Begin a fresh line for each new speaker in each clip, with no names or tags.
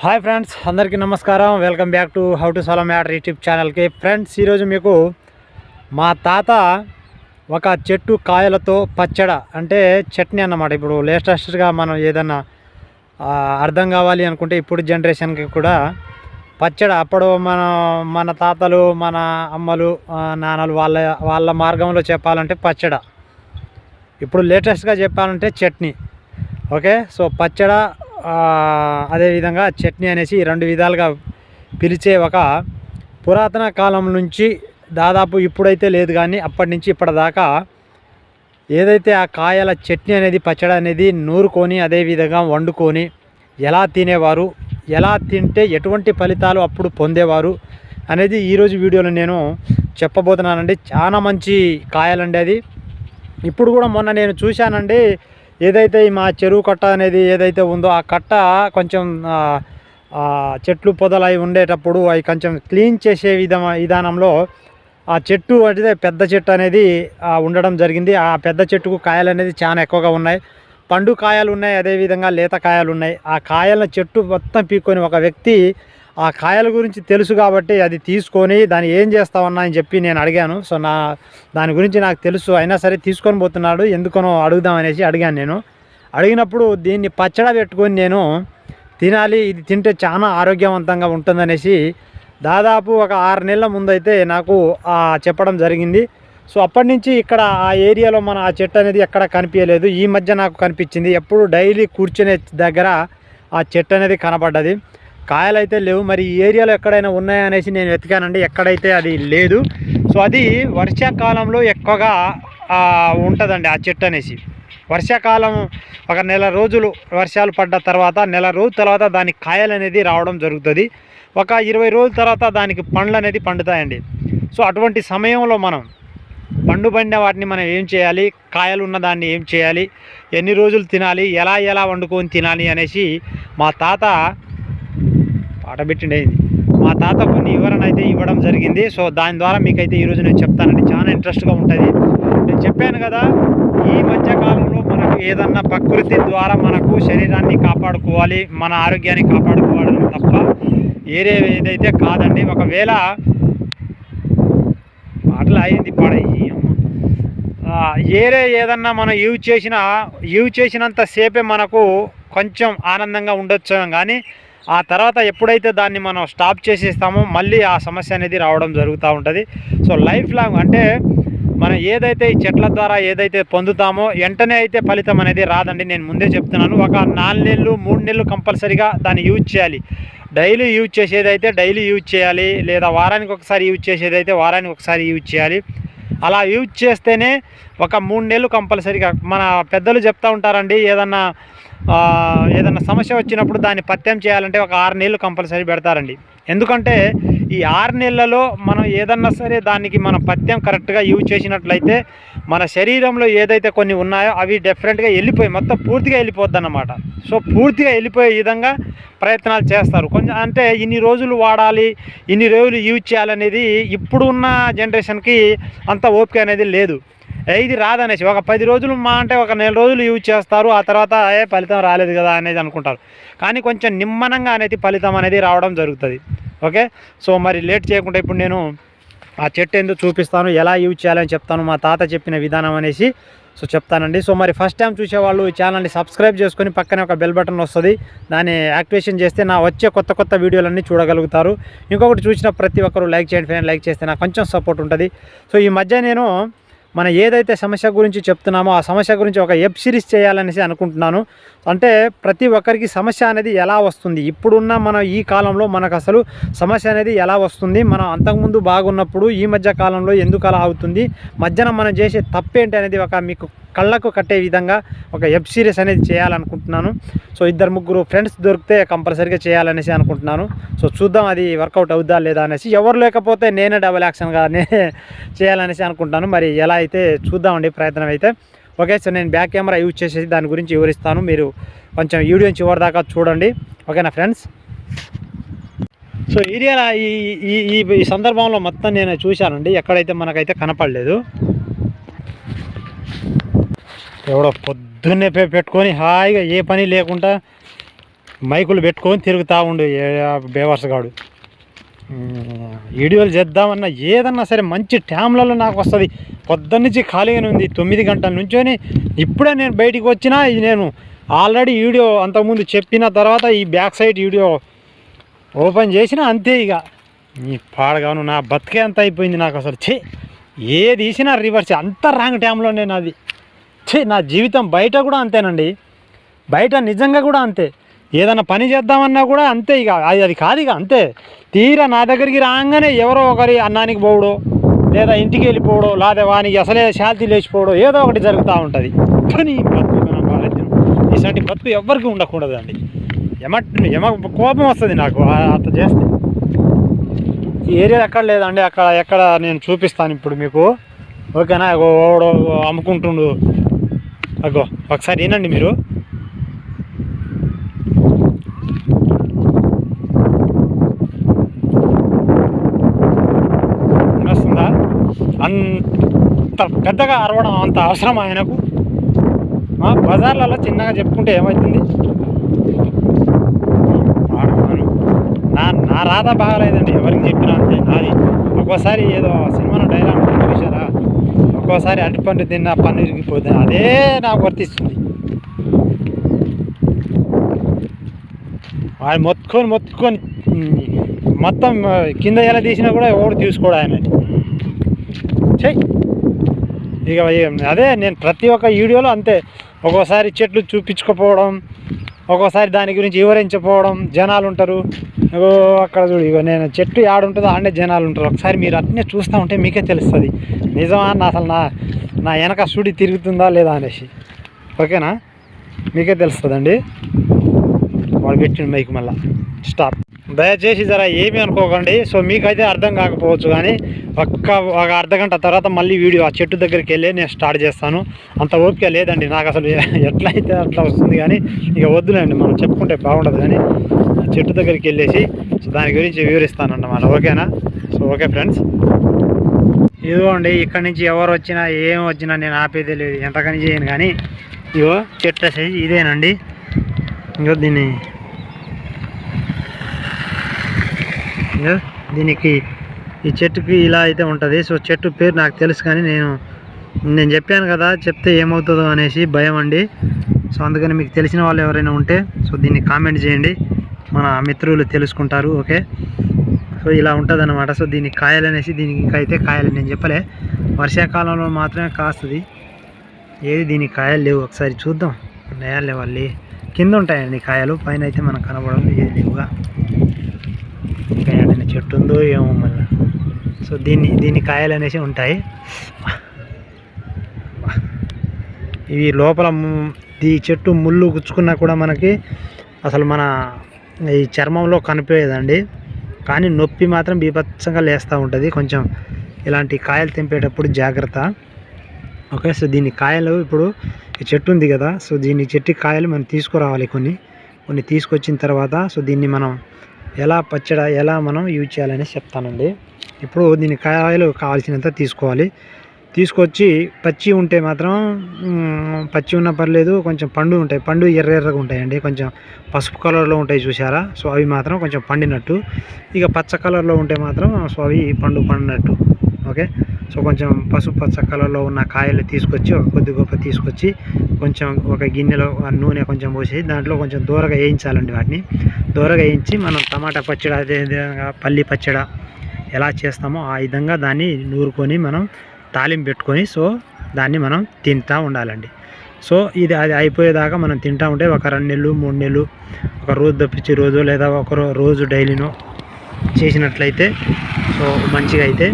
Hi friends అందరికీ నమస్కారం. Welcome back to how to సాలం matter YouTube ఛానల్కి. ఫ్రెండ్స్ ఈరోజు మీకు మా తాత ఒక చెట్టు కాయలతో పచ్చడ అంటే చట్నీ అన్నమాట. ఇప్పుడు లేటెస్ట్గా మనం ఏదన్నా అర్థం కావాలి అనుకుంటే ఇప్పుడు జనరేషన్కి కూడా పచ్చడ. అప్పుడు మన మన తాతలు మన అమ్మలు నాన్నలు వాళ్ళ వాళ్ళ మార్గంలో చెప్పాలంటే పచ్చడ. ఇప్పుడు లేటెస్ట్గా చెప్పాలంటే చట్నీ. ఓకే? సో పచ్చడ అదేవిధంగా చట్నీ అనేసి రెండు విధాలుగా పిలిచే ఒక పురాతన కాలం నుంచి దాదాపు ఇప్పుడైతే లేదు కానీ అప్పటి నుంచి ఇప్పటిదాకా ఏదైతే ఆ కాయల చట్నీ అనేది పచ్చడి అనేది నూరుకొని అదేవిధంగా వండుకొని ఎలా తినేవారు ఎలా తింటే ఎటువంటి ఫలితాలు అప్పుడు పొందేవారు అనేది ఈరోజు వీడియోలో నేను చెప్పబోతున్నానండి. చాలా మంచి కాయలండి అది. ఇప్పుడు కూడా మొన్న నేను చూశానండి ఏదైతే మా చెరువు కట్ట అనేది ఏదైతే ఉందో ఆ కట్ట కొంచెం చెట్లు పొదలు అవి ఉండేటప్పుడు అవి కొంచెం క్లీన్ చేసే విధం విధానంలో ఆ చెట్టు అంటే పెద్ద చెట్టు అనేది ఉండడం జరిగింది. ఆ పెద్ద చెట్టుకు కాయలు అనేది చాలా ఎక్కువగా ఉన్నాయి. పండు కాయలు ఉన్నాయి అదేవిధంగా లేత కాయలు ఉన్నాయి. ఆ కాయల చెట్టు మొత్తం పీక్కొని ఒక వ్యక్తి ఆ కాయల గురించి తెలుసు కాబట్టి అది తీసుకొని దాన్ని ఏం చేస్తావన్నా అని చెప్పి నేను అడిగాను. సో నా దాని గురించి నాకు తెలుసు. అయినా సరే తీసుకొని పోతున్నాడు. ఎందుకనో అడుగుదాం అనేసి అడిగాను నేను. అడిగినప్పుడు దీన్ని పచ్చడి పెట్టుకొని నేను తినాలి. ఇది తింటే చాలా ఆరోగ్యవంతంగా ఉంటుందనేసి దాదాపు ఒక ఆరు నెలల ముందైతే నాకు చెప్పడం జరిగింది. సో అప్పటి నుంచి ఇక్కడ ఆ ఏరియాలో మన ఆ చెట్టు అనేది ఎక్కడ కనిపించలేదు. ఈ మధ్య నాకు కనిపించింది. ఎప్పుడు డైలీ కూర్చునే దగ్గర ఆ చెట్టు అనేది కనపడ్డది కాయలు అయితే లేవు మరి ఈ ఏరియాలో ఎక్కడైనా ఉన్నాయనేసి నేను వెతికానండి. ఎక్కడైతే అది లేదు. సో అది వర్షాకాలంలో ఎక్కువగా ఉంటుందండి ఆ చెట్టు అనేసి. వర్షాకాలం ఒక నెల రోజులు వర్షాలు పడ్డ తర్వాత నెల రోజుల తర్వాత దానికి కాయలు అనేది రావడం జరుగుతుంది. ఒక ఇరవై రోజుల తర్వాత దానికి పండ్లు అనేది పండుతాయండి. సో అటువంటి సమయంలో మనం పండు పండిన వాటిని మనం ఏం చేయాలి? కాయలు ఉన్న దాన్ని ఏం చేయాలి? ఎన్ని రోజులు తినాలి? ఎలా ఎలా వండుకొని తినాలి అనేసి మా తాత పాట పెట్టిండేది మా తాత కొన్ని వివరణ అయితే ఇవ్వడం జరిగింది. సో దాని ద్వారా మీకైతే ఈరోజు నేను చెప్తానండి. చాలా ఇంట్రెస్ట్గా ఉంటుంది. నేను చెప్పాను కదా ఈ మధ్యకాలంలో మనకు ఏదన్నా ప్రకృతి ద్వారా మనకు శరీరాన్ని కాపాడుకోవాలి మన ఆరోగ్యాన్ని కాపాడుకోవాలని తప్ప ఏరే ఏదైతే కాదండి. ఒకవేళ పాటలు అయింది పడయి ఏరే ఏదన్నా మనం యూజ్ చేసిన యూజ్ చేసినంత సేపే మనకు కొంచెం ఆనందంగా ఉండొచ్చు కానీ ఆ తర్వాత ఎప్పుడైతే దాన్ని మనం స్టాప్ చేసేస్తామో మళ్ళీ ఆ సమస్య అనేది రావడం జరుగుతూ ఉంటుంది. సో లైఫ్ లాంగ్ అంటే మనం ఏదైతే ఈ చెట్ల ద్వారా ఏదైతే పొందుతామో వెంటనే అయితే ఫలితం అనేది రాదండి. నేను ముందే చెప్తున్నాను. ఒక నాలుగు నెలలు మూడు నెలలు కంపల్సరీగా దాన్ని యూజ్ చేయాలి. డైలీ యూజ్ చేసేదైతే డైలీ యూజ్ చేయాలి. లేదా వారానికి ఒకసారి యూజ్ చేసేదైతే వారానికి ఒకసారి యూజ్ చేయాలి. అలా యూజ్ చేస్తేనే ఒక మూడు నెలలు కంపల్సరీగా. మన పెద్దలు చెప్తా ఉంటారండి ఏదన్నా ఏదన్నా సమస్య వచ్చినప్పుడు దాన్ని పత్యం చేయాలంటే ఒక ఆరు నెలలు కంపల్సరీ పెడతారండి. ఎందుకంటే ఈ ఆరు నెలలలో మనం ఏదన్నా సరే దానికి మనం పత్యం కరెక్ట్గా యూజ్ చేసినట్లయితే మన శరీరంలో ఏదైతే కొన్ని ఉన్నాయో అవి డెఫినెట్గా వెళ్ళిపోయి మొత్తం పూర్తిగా వెళ్ళిపోద్ది అన్నమాట సో పూర్తిగా వెళ్ళిపోయే విధంగా ప్రయత్నాలు చేస్తారు. కొంచెం అంటే ఇన్ని రోజులు వాడాలి ఇన్ని రోజులు యూజ్ చేయాలనేది ఇప్పుడు ఉన్న జనరేషన్కి అంత ఓపిక అనేది లేదు. ఇది రాదనేసి ఒక పది రోజులు మా అంటే ఒక నెల రోజులు యూజ్ చేస్తారు ఆ తర్వాత ఏ ఫలితం రాలేదు కదా అనేది అనుకుంటారు. కానీ కొంచెం నిమ్మనంగా అనేది ఫలితం అనేది రావడం జరుగుతుంది. ఓకే? సో మరి లేట్ చేయకుండా ఇప్పుడు నేను ఆ చెట్టు ఎందుకు చూపిస్తాను ఎలా యూజ్ చేయాలని చెప్తాను మా తాత చెప్పిన విధానం అనేసి సో చెప్తానండి. సో మరి ఫస్ట్ టైం చూసేవాళ్ళు ఈ ఛానల్ని సబ్స్క్రైబ్ చేసుకొని పక్కనే ఒక బెల్ బటన్ వస్తుంది. దాన్ని యాక్టివేషన్ చేస్తే నా వచ్చే కొత్త కొత్త వీడియోలన్నీ చూడగలుగుతారు. ఇంకొకటి చూసిన ప్రతి ఒక్కరు లైక్ చేయండి ఫ్రెండ్ లైక్ చేస్తే నాకు కొంచెం సపోర్ట్ ఉంటుంది. సో ఈ మధ్య నేను మన ఏదైతే సమస్య గురించి చెప్తున్నామో ఆ సమస్య గురించి ఒక వెబ్ సిరీస్ చేయాలనేసి అనుకుంటున్నాను. అంటే ప్రతి ఒక్కరికి సమస్య అనేది ఎలా వస్తుంది? ఇప్పుడున్న మన ఈ కాలంలో మనకు అసలు సమస్య అనేది ఎలా వస్తుంది? మనం అంతకుముందు బాగున్నప్పుడు ఈ మధ్య కాలంలో ఎందుకు అలా అవుతుంది? మధ్యన మనం చేసే తప్పేంటి అనేది ఒక మీకు కళ్ళకు కట్టే విధంగా ఒక వెబ్ సిరీస్ అనేది చేయాలనుకుంటున్నాను. సో ఇద్దరు ముగ్గురు ఫ్రెండ్స్ దొరికితే కంపల్సరీగా చేయాలనేసి అనుకుంటున్నాను. సో చూద్దాం అది వర్కౌట్ అవుద్దా లేదా అనేసి. ఎవరు లేకపోతే నేనే డబుల్ యాక్షన్గా నేనే చేయాలనేసి అనుకుంటాను మరి ఎలా అయితే చూద్దామండి ప్రయత్నం అయితే. ఓకే సో నేను బ్యాక్ కెమెరా యూజ్ చేసేసి దాని గురించి వివరిస్తాను. మీరు కొంచెం వీడియో చివరి దాకా చూడండి. ఓకేనా ఫ్రెండ్స్? సో ఏరియాలో ఈ ఈ ఈ ఈ సందర్భంలో మొత్తం నేను చూశానండి. ఎక్కడైతే మనకైతే కనపడలేదు. ఎవడో పొద్దున్నే పెట్టుకొని హాయిగా ఏ పని లేకుండా మైకులు పెట్టుకొని తిరుగుతూ ఉండు బేవర్స్ గాడు. వీడియోలు చేద్దామన్నా ఏదన్నా సరే మంచి ట్యామ్లలో నాకు వస్తుంది. పొద్దున్న నుంచి ఖాళీగానే ఉంది. తొమ్మిది గంటల నుంచొని ఇప్పుడే నేను బయటికి వచ్చినా ఇది నేను ఆల్రెడీ వీడియో అంతకుముందు చెప్పిన తర్వాత ఈ బ్యాక్ సైడ్ వీడియో ఓపెన్ చేసినా అంతే ఇక. నీ పాడగాను నా బతికే అంత అయిపోయింది నాకు అసలు. ఛే! ఏ తీసినా రివర్స్. అంత రాంగ్ టైంలో నేను అది ఛే! నా జీవితం బయట కూడా అంతేనండి. బయట నిజంగా కూడా అంతే. ఏదైనా పని చేద్దామన్నా కూడా అంతే ఇక. అది అది కాదు ఇక అంతే. తీరా నా దగ్గరికి రాగానే ఎవరో ఒకరి అన్నానికి పోవడో లేదా ఇంటికి వెళ్ళిపోవడో లేదా వానికి అసలే శాంతి లేచిపోవడో ఏదో ఒకటి జరుగుతూ ఉంటుంది. కానీ బతుకు మన బాధ్యత ఇలాంటి బతుకు ఎవ్వరికి ఉండకూడదండి. ఎమ ఎమ కోపం వస్తుంది నాకు అంత చేస్తే. ఈ ఏరియా ఎక్కడ లేదండి అక్కడ ఎక్కడ నేను చూపిస్తాను ఇప్పుడు మీకు. ఓకేనా? ఓ ఓడో అమ్ముకుంటుండు. అగో ఒకసారి ఏనండి మీరు. అంత పెద్దగా అరవడం అంత అవసరం ఆయనకు. బజార్లలో చిన్నగా చెప్పుకుంటే ఏమవుతుంది నా నా రాధ బాగాలేదండి ఎవరికి చెప్పినా అంతే. నాది ఒక్కోసారి ఏదో సినిమాలో డైలాగ్ ఉంటుంది చూసారా ఒక్కోసారి అరటిపండు తిన్న పన్ను ఇరిగిపోతుంది. అదే నాకు వర్తిస్తుంది. ఆయన మొత్తుకొని మొత్తుకొని మొత్తం కింద ఎలా తీసినా కూడా ఎవరు తీసుకోడు ఆయన చెయ్యి ఇక అదే నేను ప్రతి ఒక్క వీడియోలో అంతే. ఒక్కోసారి చెట్లు చూపించుకోపోవడం ఒక్కోసారి దాని గురించి వివరించకపోవడం జనాలు ఉంటారు. అక్కడ చూడు ఇక నేను చెట్టు ఆడుంటుందో ఆడనే జనాలు ఉంటారు. ఒకసారి మీరు అట్నే చూస్తూ ఉంటే మీకే తెలుస్తుంది. నిజమా నా అసలు నా నా వెనక సుడి తిరుగుతుందా లేదా అనేసి. ఓకేనా? మీకే తెలుస్తుందండి. వాడు పెట్టిన మైక్ మళ్ళా. స్టాప్. దయచేసి జర ఏమీ అనుకోకండి. సో మీకైతే అర్థం కాకపోవచ్చు కానీ ఒక్క ఒక అర్ధ గంట తర్వాత మళ్ళీ వీడియో ఆ చెట్టు దగ్గరికి వెళ్ళి నేను స్టార్ట్ చేస్తాను. అంత ఓపిక లేదండి. నాకు అసలు ఎట్లయితే అట్లా వస్తుంది కానీ ఇక వద్దులేండి. మనం చెప్పుకుంటే బాగుండదు కానీ చెట్టు దగ్గరికి వెళ్ళేసి సో దాని గురించి వివరిస్తానండి అన్నమాట ఓకేనా? So okay friends. ఇదిగోండి ఇక్కడ నుంచి ఎవరు వచ్చినా ఏం వచ్చినా నేను ఆపేది లేదు. ఎంతకని చేయను కానీ ఇగో చెట్టు ఇదేనండి. ఇంకో దీన్ని ఇగో దీనికి ఈ చెట్టుకి ఇలా అయితే ఉంటుంది. సో చెట్టు పేరు నాకు తెలుసు కానీ నేను నేను చెప్పాను కదా చెప్తే ఏమవుతుందో అనేసి భయం అండి. సో అందుకని మీకు తెలిసిన వాళ్ళు ఎవరైనా ఉంటే సో దీన్ని కామెంట్ చేయండి. మన మిత్రులు తెలుసుకుంటారు ఓకే? సో ఇలా ఉంటుంది అనమాట సో దీనికి కాయలు అనేసి దీనికి ఇంకా అయితే కాయలు. నేను చెప్పలే. వర్షాకాలంలో మాత్రమే కాస్తుంది. ఏది దీనికి కాయలు లేవు. ఒకసారి చూద్దాం. ఉన్నాయా లేవాలి కింద ఉంటాయండి కాయలు. పైన అయితే మనకు కనబడదు ఏది లేవుగా. చెట్టు ఉందో ఏమో మళ్ళీ. సో దీన్ని దీని కాయలు అనేసి ఉంటాయి. ఇవి లోపల ఈ చెట్టు ముళ్ళు గుచ్చుకున్నా కూడా మనకి అసలు మన ఈ చర్మంలో కనిపించదండి. కానీ నొప్పి మాత్రం బీభత్సంగా లేస్తూ ఉంటుంది. కొంచెం ఇలాంటి కాయలు తెంపేటప్పుడు జాగ్రత్త. ఓకే సో దీని కాయలు ఇప్పుడు ఈ చెట్టు ఉంది కదా సో దీని చెట్టు కాయలు మనం తీసుకురావాలి కొన్ని. కొన్ని తీసుకొచ్చిన తర్వాత సో దీన్ని మనం ఎలా పచ్చడి ఎలా మనం యూజ్ చేయాలని చెప్తానండి. ఇప్పుడు దీని కాయలు కావాల్సినంత తీసుకోవాలి. తీసుకొచ్చి పచ్చి ఉంటే మాత్రం పచ్చి ఉన్న పర్లేదు కొంచెం పండు ఉంటాయి. పండు ఎర్ర ఎర్రగా ఉంటాయండి. కొంచెం పసుపు కలర్లో ఉంటాయి చూసారా సో అవి మాత్రం కొంచెం పండినట్టు. ఇక పచ్చ కలర్లో ఉంటే మాత్రం సో అవి పండు పండినట్టు. ఓకే? సో కొంచెం పసుపు పచ్చ కలర్లో ఉన్న కాయలు తీసుకొచ్చి ఒక కొద్ది గొప్ప తీసుకొచ్చి కొంచెం ఒక గిన్నెలో ఆ నూనె కొంచెం పోసి దాంట్లో కొంచెం దూరగా వేయించాలండి వాటిని. దూరగా వేయించి మనం టమాటా పచ్చడి అదే విధంగా పల్లి పచ్చడి ఎలా చేస్తామో ఆ విధంగా దాన్ని నూరుకొని మనం తాలింపు పెట్టుకొని సో దాన్ని మనం తింటూ ఉండాలండి. సో ఇది అది అయిపోయేదాకా మనం తింటూ ఉంటే ఒక రెండు నెలలు మూడు నెలలు ఒక రోజు తప్పించి రోజు లేదా ఒక రోజు డైలీనో చేసినట్లయితే సో మంచిగా అయితే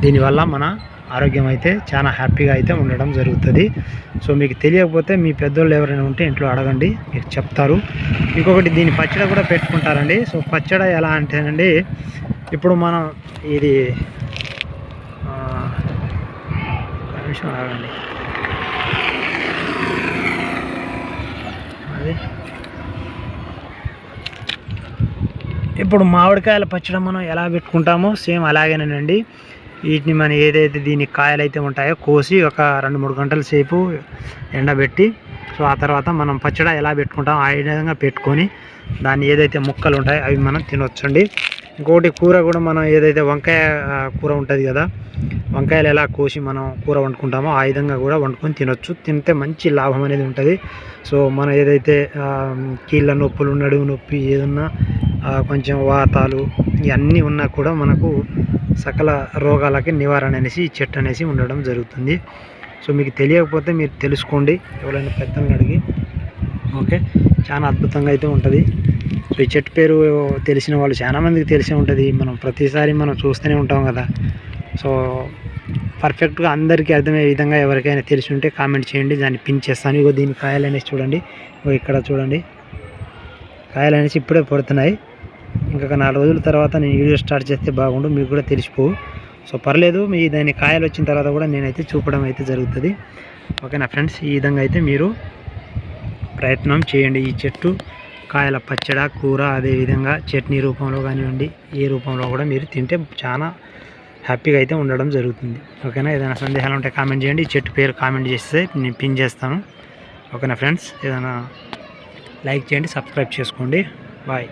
దీనివల్ల మన ఆరోగ్యం అయితే చాలా హ్యాపీగా అయితే ఉండడం జరుగుతుంది. సో మీకు తెలియకపోతే మీ పెద్దోళ్ళు ఎవరైనా ఉంటే ఇంట్లో అడగండి మీకు చెప్తారు. ఇంకొకటి దీని పచ్చడి కూడా పెట్టుకుంటారండి. సో పచ్చడి ఎలా అంటేనండి ఇప్పుడు మనం ఇది ఆ, నిమిషం ఆగండి. అది. ఇప్పుడు మామిడికాయల పచ్చడి మనం ఎలా పెట్టుకుంటామో సేమ్ అలాగేనండి. వీటిని మనం ఏదైతే దీని కాయలు అయితే ఉంటాయో కోసి ఒక రెండు మూడు గంటల సేపు ఎండబెట్టి సో ఆ తర్వాత మనం పచ్చడి ఎలా పెట్టుకుంటాం ఆ విధంగా పెట్టుకొని దాన్ని ఏదైతే ముక్కలు ఉంటాయో అవి మనం తినొచ్చండి. ఇంకోటి కూర కూడా మనం ఏదైతే వంకాయ కూర ఉంటుంది కదా వంకాయలు ఎలా కోసి మనం కూర వండుకుంటామో ఆ విధంగా కూడా వండుకొని తినొచ్చు. తింటే మంచి లాభం అనేది ఉంటుంది. సో మనం ఏదైతే కీళ్ళ నొప్పులు నడుము నొప్పి ఏదన్నా కొంచెం వాతాలు ఇవన్నీ ఉన్నా కూడా మనకు సకల రోగాలకి నివారణ అనేసి ఈ చెట్టు అనేసి ఉండడం జరుగుతుంది. సో మీకు తెలియకపోతే మీరు తెలుసుకోండి. ఎవరైనా పెద్దలను అడిగి. ఓకే? చాలా అద్భుతంగా అయితే ఉంటుంది. సో ఈ చెట్టు పేరు తెలిసిన వాళ్ళు చాలా మందికి తెలిసే ఉంటుంది. మనం ప్రతిసారి మనం చూస్తూనే ఉంటాం కదా. సో పర్ఫెక్ట్గా అందరికీ అర్థమయ్యే విధంగా ఎవరికైనా తెలిసి ఉంటే కామెంట్ చేయండి. దాన్ని పిన్ చేస్తాను. ఇగో దీని కాయలు అనేసి చూడండి. ఇగో ఇక్కడ చూడండి. కాయలు అనేసి ఇప్పుడే పడుతున్నాయి. ఇంకొక నాలుగు రోజుల తర్వాత నేను వీడియో స్టార్ట్ చేస్తే బాగుండు మీకు కూడా తెలిసిపోవు సో పర్లేదు మీ దాని కాయలు వచ్చిన తర్వాత కూడా నేనైతే చూపడం అయితే జరుగుతుంది. ఓకేనా ఫ్రెండ్స్? ఈ విధంగా అయితే మీరు ప్రయత్నం చేయండి. ఈ చెట్టు కాయల పచ్చడ కూర అదేవిధంగా చట్నీ రూపంలో కానివ్వండి ఏ రూపంలో కూడా మీరు తింటే చాలా హ్యాపీగా అయితే ఉండడం జరుగుతుంది. ఓకేనా? ఏదైనా సందేహాలు ఉంటే కామెంట్ చేయండి. ఈ చెట్టు పేరు కామెంట్ చేస్తే నేను పిన్ చేస్తాను. ఓకేనా ఫ్రెండ్స్? ఏదైనా లైక్ చేయండి సబ్స్క్రైబ్ చేసుకోండి. బాయ్.